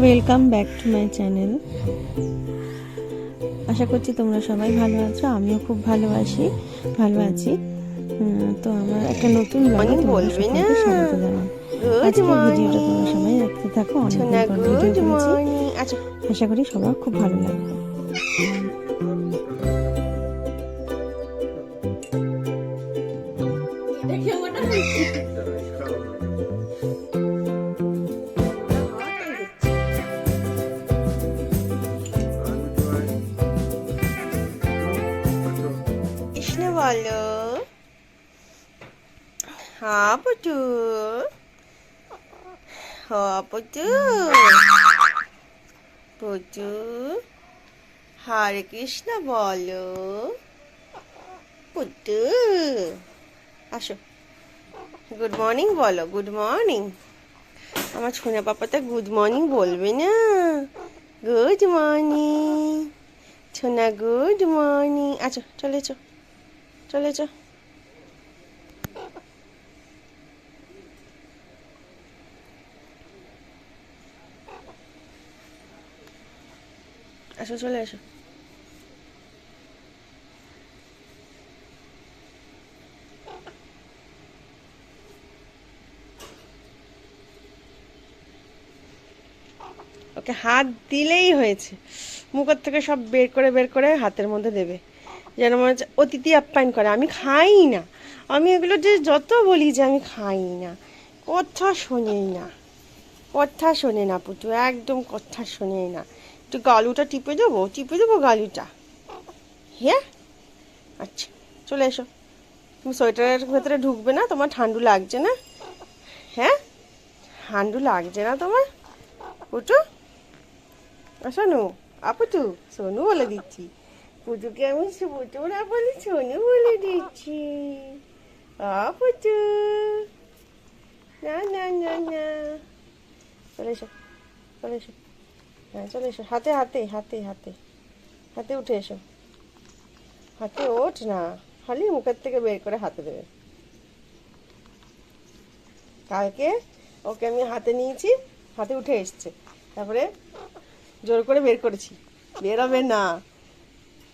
Welcome back to my channel আশা করছি তোমরা সবাই ভালো আছো আমিও খুব ভালোবাসি ভালো আছি। উম, তো আমার একটা নতুন ব্লগে তোমাদের বলবি না। স্বাগত জানাই। ভিডিওটা তোমরা সবাই দেখতে থাকো অনেক ভিডিও গুড করেছি। আচ্ছা। আশা করি সবার খুব ভালো লাগবে। বলো হ্যাঁ পুটু হ্যাঁ পুটু পুটু হরে কৃষ্ণ বলো। পুটু আসো। গুড মর্নিং বলো গুড মর্নিং আমার ছোনা পাপাটা গুড মর্নিং বলবে না। গুড মর্নিং ছোনা গুড মর্নিং আচ্ছা চলে চো চলে চো আসো, চলে আসো। ওকে হাত দিলেই হয়েছে। মুখের থেকে সব বের করে বের করে হাতের মধ্যে দেবে। যেন মনে হচ্ছে অতিথি আপ্যায়ন করে। আমি খাই না। আমি এগুলো যে যত বলি যে আমি খাই না। কথা শোনেই না। কথা শোনে না পুটু, একদম কথা শোনেই না। একটু গালুটা টিপে দেবো? টিপে দেবো গালুটা? হ্যাঁ আচ্ছা চলে এসো। তুমি সোয়েটারের ভেতরে ঢুকবে না? তোমার ঠান্ডু লাগছে না? হ্যাঁ ঠান্ডু লাগছে না তোমার? পুটু? শোনো আপুটু সোনু বলে দিচ্ছি। পুটুকে আমি না বলে সোনু বলে দিচ্ছি। আপুটু না না না না। চলে এসো চলে এসো। হ্যাঁ চলে এসো। হাতে হাতে হাতে হাতে। হাতে উঠে এসো। হাতে ওঠ না। খালি মুখের থেকে বের করে হাতে দেবে। কালকে ওকে আমি হাতে নিয়েছি, হাতে উঠে এসছে। তারপরে জোর করে বের করেছি। বেরোবে না।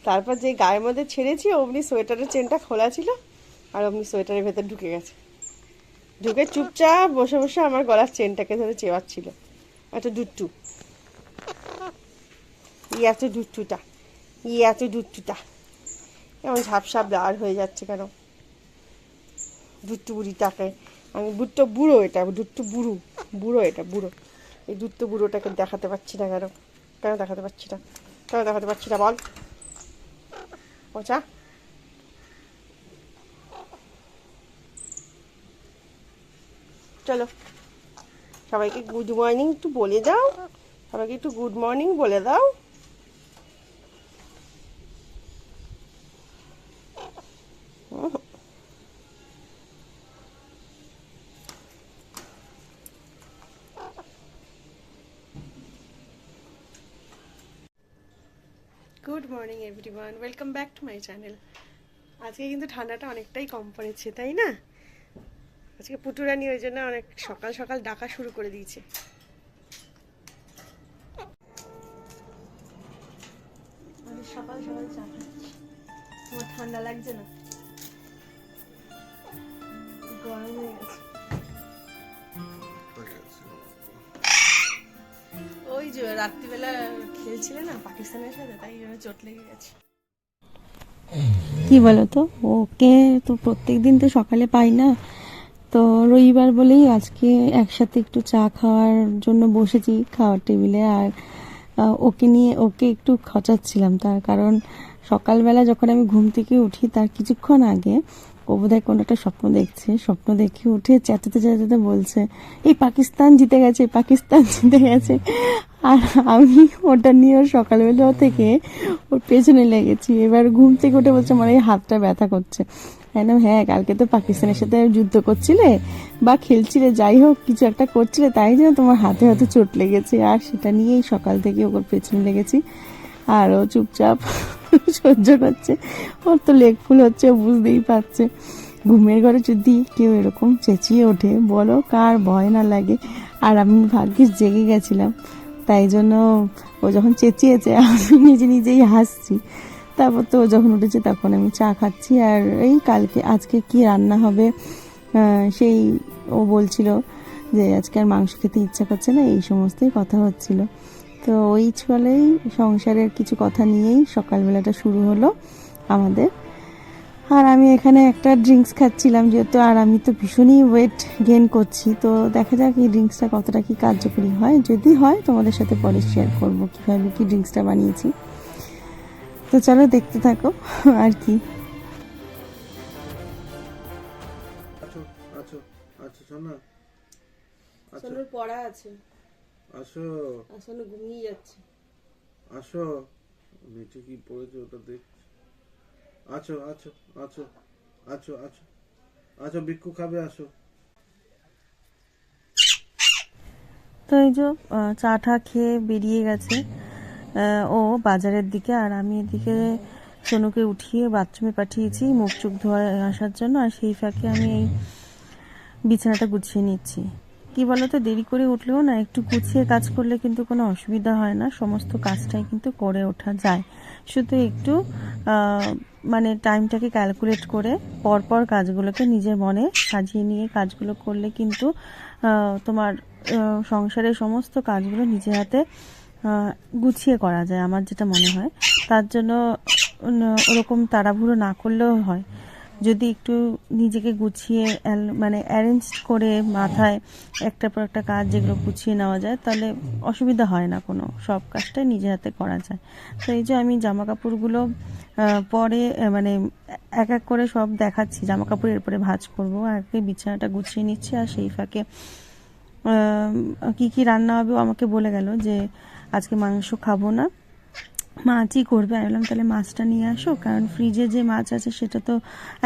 তারপর যে গায়ের মধ্যে ছেড়েছি, অমনি সোয়েটারের চেনটা খোলা ছিল আর অমনি সোয়েটারের ভেতর ঢুকে গেছে। ঢুকে চুপচাপ বসে বসে আমার গলার চেনটাকে ধরে চেবাচ্ছিল একটা দুট্টু। ই এত দুট্টুটা। ই এত দুট্টুটা। কেমন ঝাপসাপ লাল হয়ে যাচ্ছে কেন? দুট্টু বুড়িটাকে। আমি দুট্টো বুড়ো এটা, দুট্টু বুড়ো। বুড়ো এটা, বুড়ো। এই দুট্টু বুড়োটাকে দেখাতে পারছি না কেন? কেন দেখাতে পারছি না? কেন দেখাতে পারছি না বল? পচা। চলো সবাইকে গুড মর্নিং একটু বলে দাও। সবাইকে একটু গুড মর্নিং বলে দাও। Good morning everyone welcome back to my channel আজকে কিন্তু ঠান্ডাটা অনেকটাই কম পড়েছে, তাই না? আজকে পুটুরানি ওই জন্য অনেক সকাল সকাল ডাকা শুরু করে দিয়েছে। সকাল সকাল ঠান্ডা লাগছে না? গরম হয়ে গেছে। রাত্রিবেলা খেলছিলে না পাকিস্তানের সাথে, তাই জন্য চোট লেগে গেছে। কি বলো তো ওকে তো প্রত্যেক দিন তো সকালে পাই না। তো রবিবার বলেই আজকে একসাথে একটু চা খাওয়ার জন্য বসেছি খাওয়ার টেবিলে। আর ওকে নিয়ে, ওকে একটু খচাচ্ছিলাম তার কারণ সকালবেলা যখন আমি ঘুম থেকে উঠি, তার কিছুক্ষণ আগে ও বোধহয় কোনো একটা স্বপ্ন দেখছে, স্বপ্ন দেখে উঠে চেঁচাতে চেঁচাতে বলছে, এই পাকিস্তান জিতে গেছে, পাকিস্তান জিতে গেছে। আর আমি ওটা নিয়ে ওর সকালবেলা থেকে ওর পেছনে লেগেছি। এবার ঘুম থেকে উঠে বলছে, আমার এই হাতটা ব্যথা করছে। হ্যাঁ হ্যাঁ কালকে তো পাকিস্তানের সাথে যুদ্ধ করছিলে বা খেলছিলে, যাই হোক, কিছু একটা করছিলে, তাই জন্য তোমার হাতে হাতে চোট লেগেছে। আর সেটা নিয়েই সকাল থেকে ওর পেছনে লেগেছি। আর ও চুপচাপ সহ্য করছে। ওর তো লেগ ফুল হচ্ছে বুঝতেই পারছে। ঘুমের ঘরে যদি কেউ এরকম চেঁচিয়ে ওঠে, বলো কার ভয় না লাগে। আর আমি ভাগ্যিস জেগে গেছিলাম, তাই জন্য ও যখন চেঁচিয়েছে, আমি নিজে নিজেই হাসছি। তারপর তো ও যখন উঠেছে, তখন আমি চা খাচ্ছি। আর এই কালকে, আজকে কি রান্না হবে সেই ও বলছিল যে, আজকে আর মাংস খেতে ইচ্ছা করছে না, এই সমস্তই কথা হচ্ছিল। তো ওই ছলেই সংসারের কিছু কথা নিয়েই সকালবেলাটা শুরু হলো আমাদের। আর আমি এখানে একটা ড্রিঙ্কস খাচ্ছিলাম যেহেতু আর আমি তো ভীষণই ওয়েট গেন করছি। তো দেখা যাক এই ড্রিঙ্কসটা কতটা কি কার্যকরী হয়। যদি হয় তোমাদের সাথে পরে শেয়ার করব কীভাবে কি ড্রিঙ্কসটা বানিয়েছি। তো চলো দেখতে থাকো আর কি। শোনা আছো। সোনুর পড়া আছে। আসো। আর সোনু ঘুমিয়ে যাচ্ছে। আসো। নিচে কি পড়েছে ওটা দেখছি আছো আছো আছো আছো আছো আছো বিক্ষু খাবে আসো। তো এই যে চা টা খেয়ে বেরিয়ে গেছে ও বাজারের দিকে আর আমি এদিকে সোনুকে উঠিয়ে বাথরুমে পাঠিয়েছি মুখ চোখ ধোয়া আসার জন্য আর সেই ফাঁকে আমি এই বিছানাটা গুছিয়ে নিচ্ছি। কি বলতো, দেরি করে উঠলেও না, একটু গুছিয়ে কাজ করলে কিন্তু কোনো অসুবিধা হয় না, সমস্ত কাজটাই কিন্তু করে ওঠা যায়। শুধু একটু মানে টাইমটাকে ক্যালকুলেট করে পরপর কাজগুলোকে নিজের মনে সাজিয়ে নিয়ে কাজগুলো করলে কিন্তু তোমার সংসারের সমস্ত কাজগুলো নিজের হাতে গুছিয়ে করা যায়, আমার যেটা মনে হয়। তার জন্য ওরকম তাড়াহুড়ো না করলেও হয়। যদি একটু নিজেকে গুছিয়ে মানে অ্যারেঞ্জ করে মাথায় একটার পর একটা কাজ যেগুলো গুছিয়ে নেওয়া যায়, তাহলে অসুবিধা হয় না কোনো। সব কাজটাই নিজের হাতে করা যায়। তো এই যে আমি জামা কাপড়গুলো পরে মানে এক এক করে সব দেখাচ্ছি। জামা কাপড় এরপরে ভাজ করব। কি বিছানাটা গুছিয়ে নিচ্ছি আর সেই ফাঁকে কি কি রান্না হবে আমাকে বলে গেল যে আজকে মাংস খাব না। মাছই করবে। আমি বললাম, তাহলে মাছটা নিয়ে আসো, কারণ ফ্রিজে যে মাছ আছে সেটা তো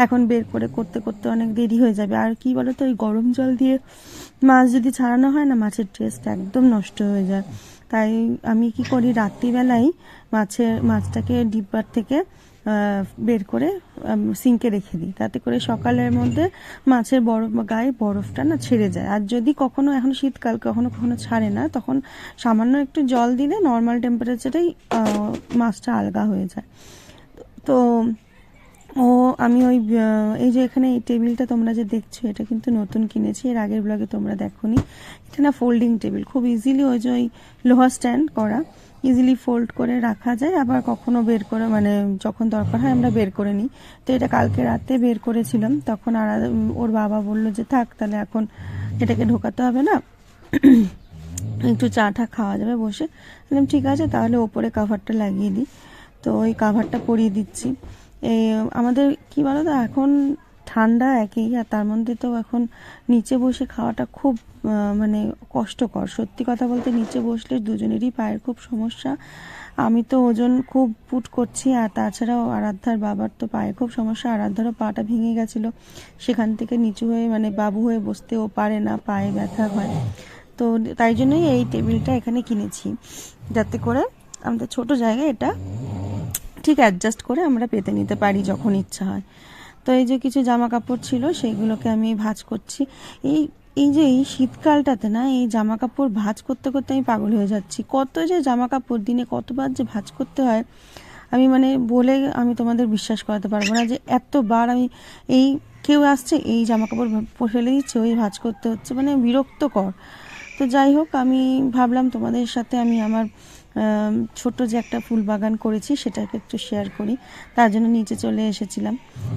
এখন বের করে করতে করতে অনেক দেরি হয়ে যাবে। আর কি বলো তো ওই গরম জল দিয়ে মাছ যদি ছাড়ানো হয় না, মাছের টেস্ট একদম নষ্ট হয়ে যায়। তাই আমি কি করি, রাত্রিবেলাই মাছের, মাছটাকে ডিব্বার থেকে বের করে সিঙ্কে রেখে দিই। তাতে করে সকালের মধ্যে মাছের বরফ গায়ে বরফটা না ছেড়ে যায়। আর যদি কখনো, এখন শীতকাল, কখনো কখনো ছাড়ে না, তখন সামান্য একটু জল দিলে নর্মাল টেম্পারেচারেই মাছটা আলগা হয়ে যায়। তো ও, আমি ওই এই যে এখানে এই টেবিলটা তোমরা যে দেখছ, এটা কিন্তু নতুন কিনেছি, এর আগের ব্লগে তোমরা দেখোনি। এটা না ফোল্ডিং টেবিল খুব ইজিলি ওই যে ওই লোহা স্ট্যান্ড করা ইজিলি ফোল্ড করে রাখা যায়, আবার কখনো বের করে মানে যখন দরকার হয় আমরা বের করে নিই। তো এটা কালকে রাতে বের করেছিলাম, তখন আর ওর বাবা বলল যে, থাক, তাহলে এখন এটাকে ঢোকাতে হবে না, একটু চা টা খাওয়া যাবে বসে। বললাম, ঠিক আছে, তাহলে ওপরে কাভারটা লাগিয়ে দিই। তো ওই কাভারটা পরিয়ে দিচ্ছি। আমাদের কি বলো তো এখন ঠান্ডা একই, আর তার মধ্যে তো এখন নিচে বসে খাওয়াটা খুব মানে কষ্টকর। সত্যি কথা বলতে নিচে বসলে দুজনেরই পায়ের খুব সমস্যা। আমি তো ওজন খুব পুট করছি, আর তাছাড়াও আরাধ্যার বাবার তো পায়ে খুব সমস্যা। আরাধ্যারও পাটা ভেঙে গেছিল। সেখান থেকে নিচু হয়ে মানে বাবু হয়ে বসতেও পারে না, পায়ে ব্যথা হয়। তো তাই জন্যই এই টেবিলটা এখানে কিনেছি। যাতে করে আমাদের ছোট জায়গায় এটা ঠিক অ্যাডজাস্ট করে আমরা পেতে নিতে পারি যখন ইচ্ছা হয়। তো এই যে কিছু জামা কাপড় ছিল, সেইগুলোকে আমি ভাঁজ করছি। এই এই যে এই শীতকালটাতে না, এই জামা কাপড় ভাঁজ করতে করতে আমি পাগল হয়ে যাচ্ছি। কত যে জামা কাপড় দিনে কতবার যে ভাঁজ করতে হয়, আমি মানে বলে আমি তোমাদের বিশ্বাস করাতে পারব না যে এতবার আমি এই কেউ আসছে, এই জামা কাপড় ফেলে দিচ্ছে, ওই ভাঁজ করতে হচ্ছে মানে বিরক্তকর। তো যাই হোক, আমি ভাবলাম তোমাদের সাথে আমি আমার ছোট্ট যে একটা ফুল বাগান করেছি সেটাকে একটু শেয়ার করি। তার জন্য নিচে চলে এসেছিলাম।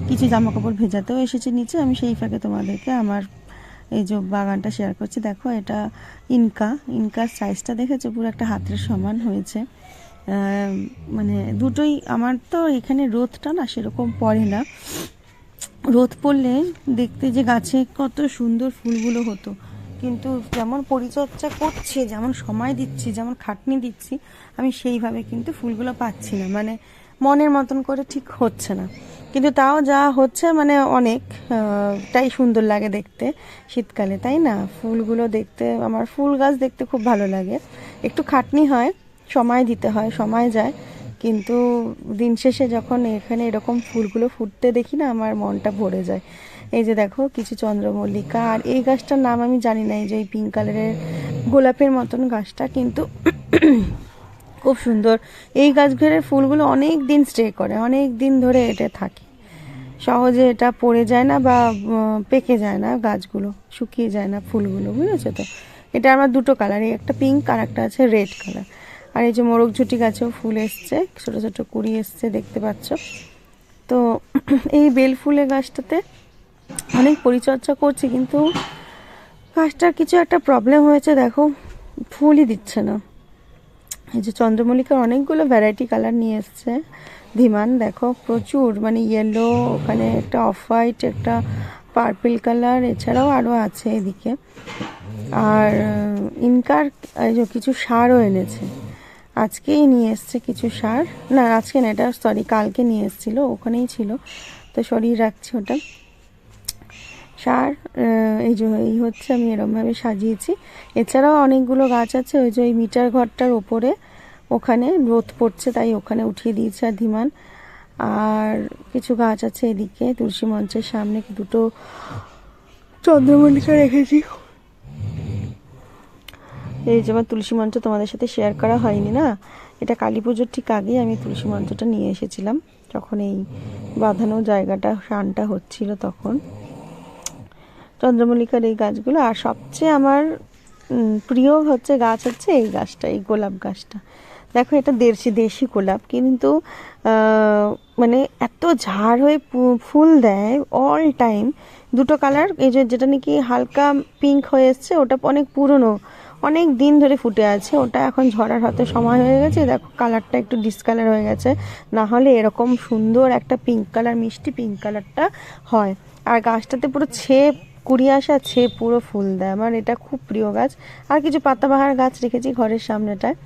কিছু জামা কাপড় ভেজাতেও এসেছি নিচে। আমি সেই ফাঁকে তোমাদেরকে আমার এই যে বাগানটা শেয়ার করছি। দেখো, এটা ইনকা। ইনকার সাইজটা দেখেছ? পুরো একটা হাতের সমান হয়েছে। মানে দুটোই আমার তো এখানে রোদটা না সেরকম পড়ে না। রোদ পড়লে দেখতে যে গাছে কত সুন্দর ফুলগুলো হতো। কিন্তু যেমন পরিচর্যা করছি, যেমন সময় দিচ্ছি, যেমন খাটনি দিচ্ছি, আমি সেইভাবে কিন্তু ফুলগুলো পাচ্ছি না। মানে মনের মতন করে ঠিক হচ্ছে না। কিন্তু তাও যা হচ্ছে মানে অনেক টাই সুন্দর লাগে দেখতে শীতকালে, তাই না? ফুলগুলো দেখতে, আমার ফুল গাছ দেখতে খুব ভালো লাগে। একটু খাটনি হয়, সময় দিতে হয়, সময় যায়। কিন্তু দিন শেষে যখন এখানে এরকম ফুলগুলো ফুটতে দেখি না, আমার মনটা ভরে যায়। এই যে দেখো, কিছু চন্দ্রমল্লিকা, আর এই গাছটার নাম আমি জানি না, এই যে এই পিঙ্ক কালারের গোলাপের মতন গাছটা, কিন্তু খুব সুন্দর। এই গাছগুলোর ফুলগুলো অনেক দিন স্টে করে অনেক দিন ধরে এটা থাকে। সহজে এটা পড়ে যায় না বা পেকে যায় না গাছগুলো, শুকিয়ে যায় না ফুলগুলো, বুঝেছ তো? এটা আমার দুটো কালার এই একটা পিঙ্ক আর একটা আছে রেড কালার আর এই যে মোরগ ঝুটি গাছেও ফুল এসছে, ছোটো ছোটো কুড়ি এসছে, দেখতে পাচ্ছ? তো এই বেল ফুলের গাছটাতে অনেক পরিচর্যা করছি, কিন্তু গাছটার কিছু একটা প্রবলেম হয়েছে, দেখো, ফুলই দিচ্ছে না। এই যে চন্দ্রমল্লিকার অনেকগুলো ভ্যারাইটি কালার নিয়ে এসছে। ধীমান, দেখো, প্রচুর মানে ইয়েলো ওখানে একটা অফ হোয়াইট একটা পার্পল কালার এছাড়াও আরও আছে এদিকে। আর ইনকার, এই যে কিছু সারও এনেছে। আজকেই নিয়ে এসছে কিছু সার। না, আজকে না, এটা সরি কালকে নিয়ে এসেছিল, ওখানেই ছিল। তো সরিয়ে রাখছি ওটা। সার এই যে এই হচ্ছে আমি এরমভাবে সাজিয়েছি। এছাড়াও অনেকগুলো গাছ আছে, ওই যে ওই মিটার ঘরটার ওপরে। ওখানে রোদ পড়ছে, তাই ওখানে উঠিয়ে দিয়েছে আর ধীমান। আর কিছু গাছ আছে এদিকে, তুলসী মঞ্চের সামনে দুটো চন্দ্রমল্লিকা রেখেছি। এই যে আমার তুলসী মঞ্চ তোমাদের সাথে শেয়ার করা হয়নি না? এটা কালী পুজোর ঠিক আগেই আমি তুলসী মঞ্চটা নিয়ে এসেছিলাম। যখন এই বাঁধানো জায়গাটা শানটা হচ্ছিল তখন। চন্দ্রমল্লিকার এই গাছগুলো, আর সবচেয়ে আমার প্রিয় হচ্ছে গাছ হচ্ছে এই গাছটা, এই গোলাপ গাছটা। দেখো, এটা দেশি দেশি গোলাপ, কিন্তু মানে এত ঝাড় হয়ে ফুল দেয় অল টাইম দুটো কালার, এই যে, যেটা নাকি হালকা পিঙ্ক হয়ে এসছে, ওটা অনেক পুরনো, অনেক দিন ধরে ফুটে আছে, ওটা এখন ঝরার হয়তো সময় হয়ে গেছে। দেখো, কালারটা একটু ডিসকালার হয়ে গেছে, না হলে এরকম সুন্দর একটা পিঙ্ক কালার মিষ্টি পিঙ্ক কালারটা হয়। আর গাছটাতে পুরো ছেপ কুড়ি আসা ছে পুরো ফুল দেয়। আমার এটা খুব প্রিয় গাছ। আর কিছু পাতাবাহার গাছ রেখেছি ঘরের সামনেটায়।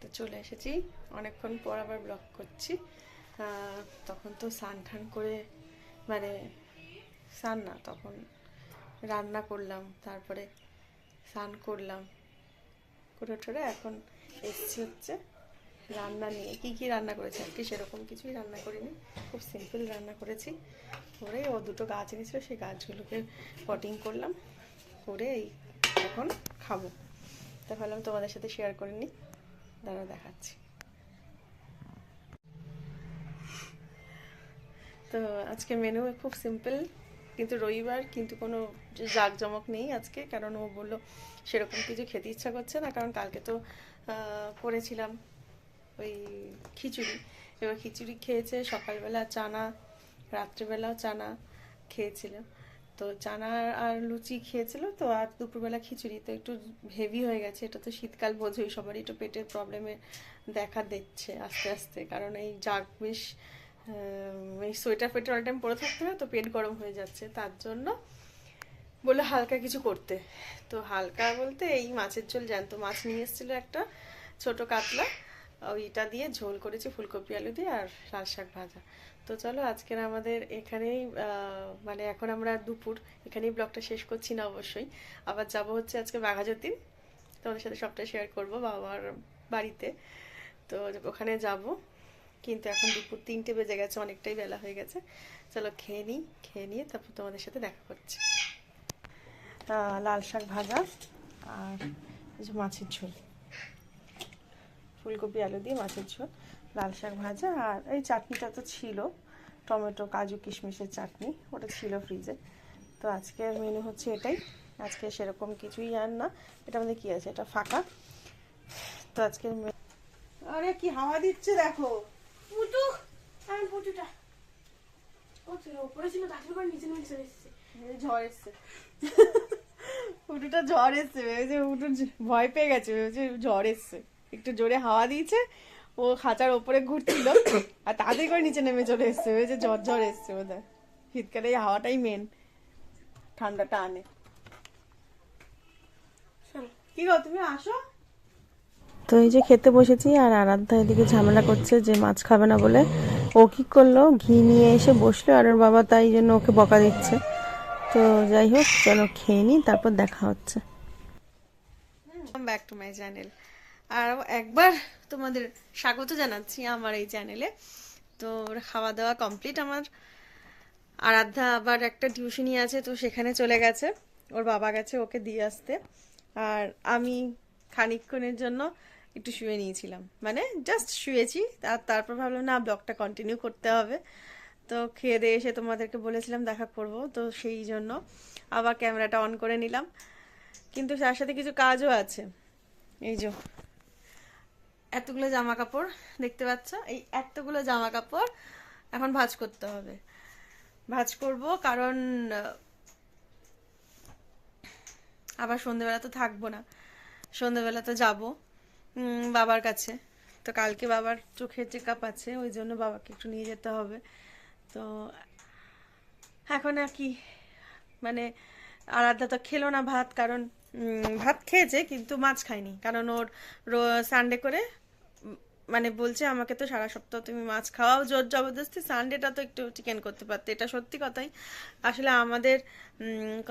তো চলে এসেছি। অনেকক্ষণ পর আবার ব্লগ করছি। তখন তো স্নান টান করে মানে স্নান না, তখন রান্না করলাম, তারপরে স্নান করলাম। করে টোরে এখন এসছি হচ্ছে রান্না নিয়ে। কি কি রান্না করেছি? আজকে সেরকম কিছুই রান্না করিনি। খুব সিম্পল রান্না করেছি। করে ও দুটো গাছ এনেছিল, সেই গাছগুলোকে পটিং করলাম। করে এই এখন খাব। তা ভাবলাম তোমাদের সাথে শেয়ার করে নিই। দাঁড়া দেখাচ্ছি। তো আজকে মেনু খুব সিম্পল কিন্তু রবিবার কিন্তু কোনো জাঁকজমক নেই আজকে, কারণ ও বলল সেরকম কিছু খেতে ইচ্ছা করছে না, কারণ কালকে তো করেছিলাম ওই খিচুড়ি। এবার খিচুড়ি খেয়েছে, সকালবেলা চানা, রাত্রিবেলাও চানা খেয়েছিল। তো চানা আর লুচি খেয়েছিল তো, আর দুপুরবেলা খিচুড়ি, তো একটু হেভি হয়ে গেছে। এটা তো শীতকাল বোঝোই, সবারই একটু পেটের প্রবলেমে দেখা দিচ্ছে আস্তে আস্তে, কারণ এই জাগ বেশ এই সোয়েটার ফোয়েটার অল টাইম পরে থাকতে হয় তো পেট গরম হয়ে যাচ্ছে, তার জন্য বলে হালকা কিছু করতে। তো হালকা বলতে এই মাছের ঝোল জ্যান্ত মাছ নিয়ে এসেছিল একটা ছোট কাতলা, ওইটা দিয়ে ঝোল করেছি, ফুলকপি, আলু দিয়ে আর লাল শাক ভাজা। তো চলো আজকের আমাদের এখানেই মানে এখন আমরা দুপুর, এখানেই ব্লগটা শেষ করছি না অবশ্যই। আবার যাব হচ্ছে আজকে বাঘাযতীন, তোমাদের সাথে সবটা শেয়ার করব বাবার বাড়িতে। তো ওখানে যাব। কিন্তু এখন দুপুর তিনটে বেজে গেছে, অনেকটাই বেলা হয়ে গেছে। চলো খেয়ে নিই, খেয়ে নিয়ে তারপর তোমাদের সাথে দেখা করছি। লাল শাক ভাজা আর মাছের ঝোল। ফুলকপি, আলু দিয়ে মাছের ঝোল, লাল শাক ভাজা আর এই চাটনিটা তো ছিল, টমেটো, কাজু, কিশমিশের চাটনি, ওটা ছিল ফ্রিজে। তো আজকের মেনু হচ্ছে এটাই। আজকে সেরকম কিছুই আর না। এটা আমাদের কি আছে? এটা ফাঁকা। তো আজকের আরে কি হাওয়া দিচ্ছে দেখো। পুটু আমি পুটুটা ও ছিল ওপরে ছিল তারপর করে নিচে নিচে চলে এসেছে। ঝড় এসছে। উটুটা ঝড় এসছে ভেবেছে উটু ভয় পেয়ে গেছে ভেবেছে ঝড় এসছে। একটু জোরে হাওয়া দিয়েছে ও খাঁচার ওপরে ঘুরছিল আর তাড়াতাড়ি করে নিচে নেমে চলে এসছে ভেবেছে ঝড় ঝড় এসছে বোধহয়। শীতকালে এই হাওয়াটাই মেন ঠান্ডাটা আনে। কি গো তুমি আসো? তো এই যে খেতে বসেছি আর আরাধ্যা এদিকে ঝামেলা করছে যে মাছ খাবে না বলে। ও কি করল? ঘি নিয়ে এসে বসল, আর ওর বাবা তাই জন্য ওকে বকা দিচ্ছে। তো যাই হোক, চলো খেয়ে নিই, তারপর দেখা হচ্ছে। ব্যাক টু মাই চ্যানেল আর একবার তোমাদের স্বাগত জানাচ্ছি আমার এই চ্যানেলে তো খাওয়া দাওয়া কমপ্লিট আমার। আরাধ্যা আবার একটা টিউশনি আছে, তো সেখানে চলে গেছে। ওর বাবা গেছে ওকে দিয়ে আসতে। আর আমি খানিকক্ষণের জন্য একটু শুয়ে নিয়েছিলাম। মানে জাস্ট শুয়েছি, আর তারপর ভাবলাম, না, ব্লগটা কন্টিনিউ করতে হবে। তো খেয়ে দিয়ে এসে তোমাদেরকে বলেছিলাম, দেখা করব। তো সেই জন্য আবার ক্যামেরাটা অন করে নিলাম। কিন্তু তার সাথে কিছু কাজও আছে। এই যে, এতগুলো জামা কাপড় দেখতে পাচ্ছ? এই এতগুলো জামা কাপড় এখন ভাজ করতে হবে। ভাঁজ করব কারণ, আবার সন্ধেবেলা তো থাকব না। সন্ধেবেলা তো যাব। বাবার কাছে। তো কালকে বাবার চোখের চেক আপ আছে, ওই জন্য বাবাকে একটু নিয়ে যেতে হবে। তো এখন আর কি মানে আরাধ্যা তো খেলো না ভাত, কারণ ভাত খেয়েছে, কিন্তু মাছ খায়নি। কারণ ওর সানডে করে মানে বলছে, আমাকে তো সারা সপ্তাহ তুমি মাছ খাওয়াও, জোর জবরদস্তি। সানডেটা তো একটু চিকেন করতে পারতে। এটা সত্যি কথাই। আসলে আমাদের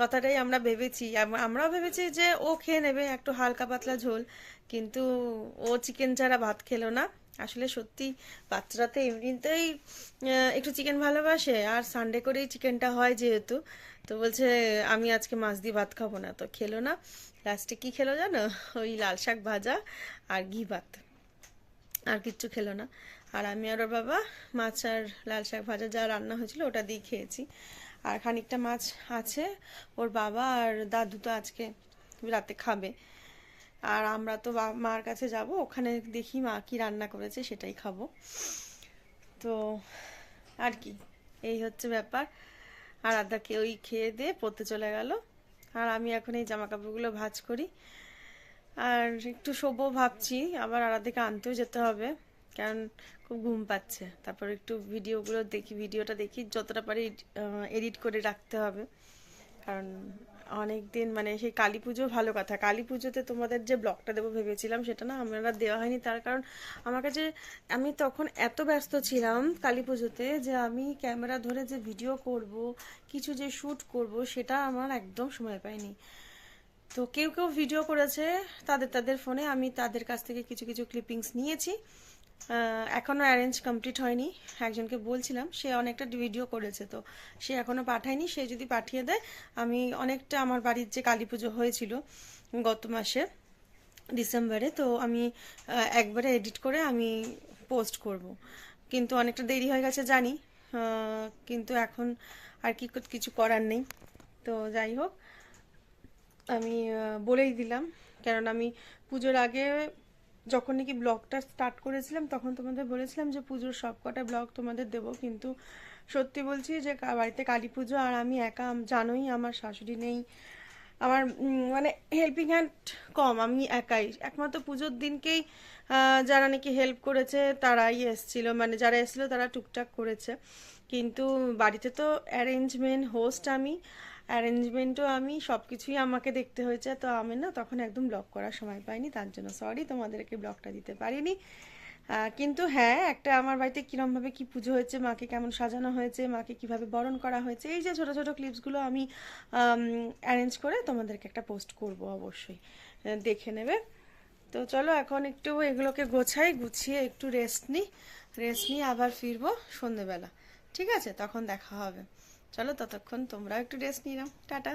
কথাটাই আমরা ভেবেছি। আমরাও ভেবেছি যে ও খেয়ে নেবে একটু হালকা পাতলা ঝোল। কিন্তু ও চিকেন ছাড়া ভাত খেলো না। আসলে সত্যি বাচ্চারা তো এমনিতেই একটু চিকেন ভালোবাসে। আর সানডে করেই চিকেনটা হয় যেহেতু। তো বলছে, আমি আজকে মাছ দিয়ে ভাত খাব না। তো খেলো না। লাস্টে কি খেলো জানো? ওই লাল শাক ভাজা আর ঘি ভাত। আর কিচ্ছু খেলো না। আর আমি আর ওর বাবা মাছ আর লাল শাক ভাজা যা রান্না হয়েছিল ওটা দিয়ে খেয়েছি। আর খানিকটা মাছ আছে, ওর বাবা আর দাদু তো আজকে রাতে খাবে। আর আমরা তো মার কাছে যাব, ওখানে দেখি মা কি রান্না করেছে, সেটাই খাব। তো আর কি, এই হচ্ছে ব্যাপার। আর আদাকে ওই খেয়ে দিয়ে পড়তে চলে গেল। আর আমি এখন এই জামা কাপড়গুলো ভাজ করি। আর একটু শোবো ভাবছি, আবার আরাধিকে আনতেও যেতে হবে, কারণ খুব ঘুম পাচ্ছে। তারপর একটু ভিডিওগুলো দেখি, ভিডিওটা দেখি, যতটা পারি এডিট করে রাখতে হবে। কারণ অনেক দিন মানে সেই কালী পুজো ভালো কথা। কালী পুজোতে তোমাদের যে ব্লগটা দেবো ভেবেছিলাম, সেটা না আমরা দেওয়া হয়নি। তার কারণ আমার কাছে, আমি তখন এত ব্যস্ত ছিলাম কালী পুজোতে যে আমি ক্যামেরা ধরে যে ভিডিও করব, কিছু যে শ্যুট করব, সেটা আমার একদম সময় পাইনি। তো কেউ কেউ ভিডিও করেছে তাদের তাদের ফোনে। আমি তাদের কাছ থেকে কিছু কিছু ক্লিপিংস নিয়েছি। আহ, এখনও অ্যারেঞ্জ কমপ্লিট হয়নি। একজনকে বলছিলাম সে অনেকটা ভিডিও করেছে তো। সে এখনও পাঠায়নি। সে যদি পাঠিয়ে দেয় আমি অনেকটা আমার বাড়ির যে কালী পুজো হয়েছিল গত মাসে ডিসেম্বরে তো আমি একবারে এডিট করে আমি পোস্ট করব। কিন্তু অনেকটা দেরি হয়ে গেছে জানি। কিন্তু এখন আর কি কিছু করার নেই। তো যাই হোক আমি বলেই দিলাম। কারণ আমি পুজোর আগে যখন নাকি ব্লগটা স্টার্ট করেছিলাম, তখন তোমাদের বলেছিলাম যে পুজোর সব কটা ব্লগ তোমাদের দেবো। কিন্তু সত্যি বলছি যে বাড়িতে কালী পুজো আর আমি একা জানোই আমার শাশুড়ি নেই। আমার মানে হেল্পিং হ্যান্ড কম, আমি একাই। একমাত্র পুজোর দিনকেই যারা নাকি হেল্প করেছে, তারাই এসছিল। মানে যারা এসেছিল তারা টুকটাক করেছে। কিন্তু বাড়িতে তো অ্যারেঞ্জমেন্ট হোস্ট আমি অ্যারেঞ্জমেন্টও আমি সব কিছুই আমাকে দেখতে হয়েছে। তো আমি না তখন একদম ব্লগ করার সময় পাইনি, তার জন্য সরি তোমাদেরকে ব্লগটা দিতে পারিনি। কিন্তু হ্যাঁ একটা আমার বাড়িতে কিরমভাবে কি পুজো হয়েছে, মাকে কেমন সাজানো হয়েছে, মাকে কীভাবে বরণ করা হয়েছে, এই যে ছোট ছোট ক্লিপসগুলো আমি অ্যারেঞ্জ করে তোমাদেরকে একটা পোস্ট করব অবশ্যই। দেখে নেবে। তো চলো এখন একটু এগুলোকে গোছাই, গুছিয়ে একটু রেস্ট নিই রেস্ট নিয়ে আবার ফিরবো সন্ধেবেলা। ঠিক আছে তখন দেখা হবে। চলো ততক্ষণ তোমরাও একটু রেস্ট নিলাম টাটা।